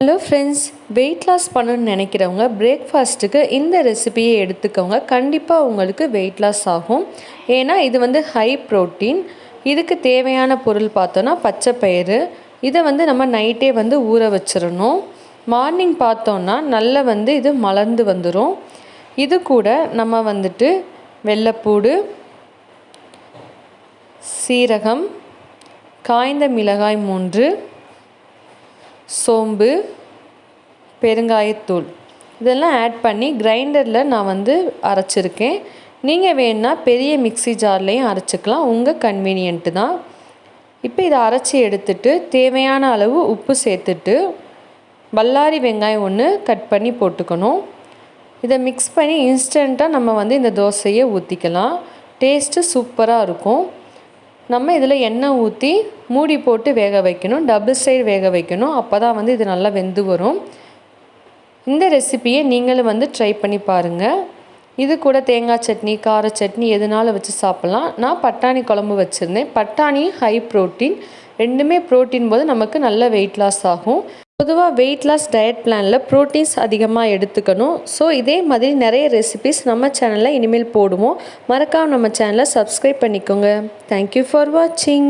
Hello friends weight loss பண்ணணும்னு நினைக்கிறவங்க பிரேக்ஃபாஸ்ட்டுக்கு இந்த ரெசிபியை எடுத்துக்கோங்க. கண்டிப்பாக உங்களுக்கு வெயிட் லாஸ் ஆகும். ஏன்னா இது வந்து ஹை ப்ரோட்டீன் இதுக்கு தேவையான பொருள் பார்த்தோன்னா பச்சை பயிறு. இதை வந்து நம்ம நைட்டே வந்து ஊற வச்சிடணும். மார்னிங் பார்த்தோன்னா நல்லா வந்து இது மலர்ந்து வந்துடும் இது கூட நம்ம வந்துட்டு வெள்ளைப்பூடு சீரகம் காய்ந்த மிளகாய் மூன்று சோம்பு பெருங்காயத்தூள். இதெல்லாம் ஆட் பண்ணி கிரைண்டரில் நான் வந்து அரைச்சிருக்கேன். நீங்கள் வேணுன்னா பெரிய மிக்ஸி ஜார்லேயும் அரைச்சிக்கலாம். உங்கள் கன்வீனியன்ட்டு தான். இப்போ இதை அரைச்சி எடுத்துட்டு தேவையான அளவு உப்பு சேர்த்துட்டு பல்லாரி வெங்காயம் ஒன்று கட் பண்ணி போட்டுக்கணும். இதை மிக்ஸ் பண்ணி இன்ஸ்டண்ட்டாக நம்ம வந்து இந்த தோசையை ஊற்றிக்கலாம் டேஸ்ட்டு சூப்பராக இருக்கும். நம்ம இதில் எண்ணெய் ஊற்றி மூடி போட்டு வேக வைக்கணும் டபுள் சைடு வேக வைக்கணும். அப்போ தான் வந்து இது நல்லா வெந்து வரும். இந்த ரெசிப்பியை நீங்களும் வந்து ட்ரை பண்ணி பாருங்கள் இது கூட தேங்காய் சட்னி கார சட்னி எதுனாலும் வச்சு சாப்பிட்லாம். நான் பட்டாணி குழம்பு வச்சுருந்தேன். பட்டாணி ஹை ப்ரோட்டீன் ரெண்டுமே ப்ரோட்டீன் போது நமக்கு நல்ல வெயிட் லாஸ் ஆகும். பொதுவாக வெயிட் லாஸ் டயட் பிளானில் ப்ரோட்டீன்ஸ் அதிகமாக எடுத்துக்கணும். ஸோ இதே மாதிரி நிறைய ரெசிபிஸ் நம்ம சேனலில் இனிமேல் போடுவோம். மறக்காமல் நம்ம சேனலை சப்ஸ்கிரைப் பண்ணிக்கோங்க. தேங்க்யூ ஃபார் வாட்சிங்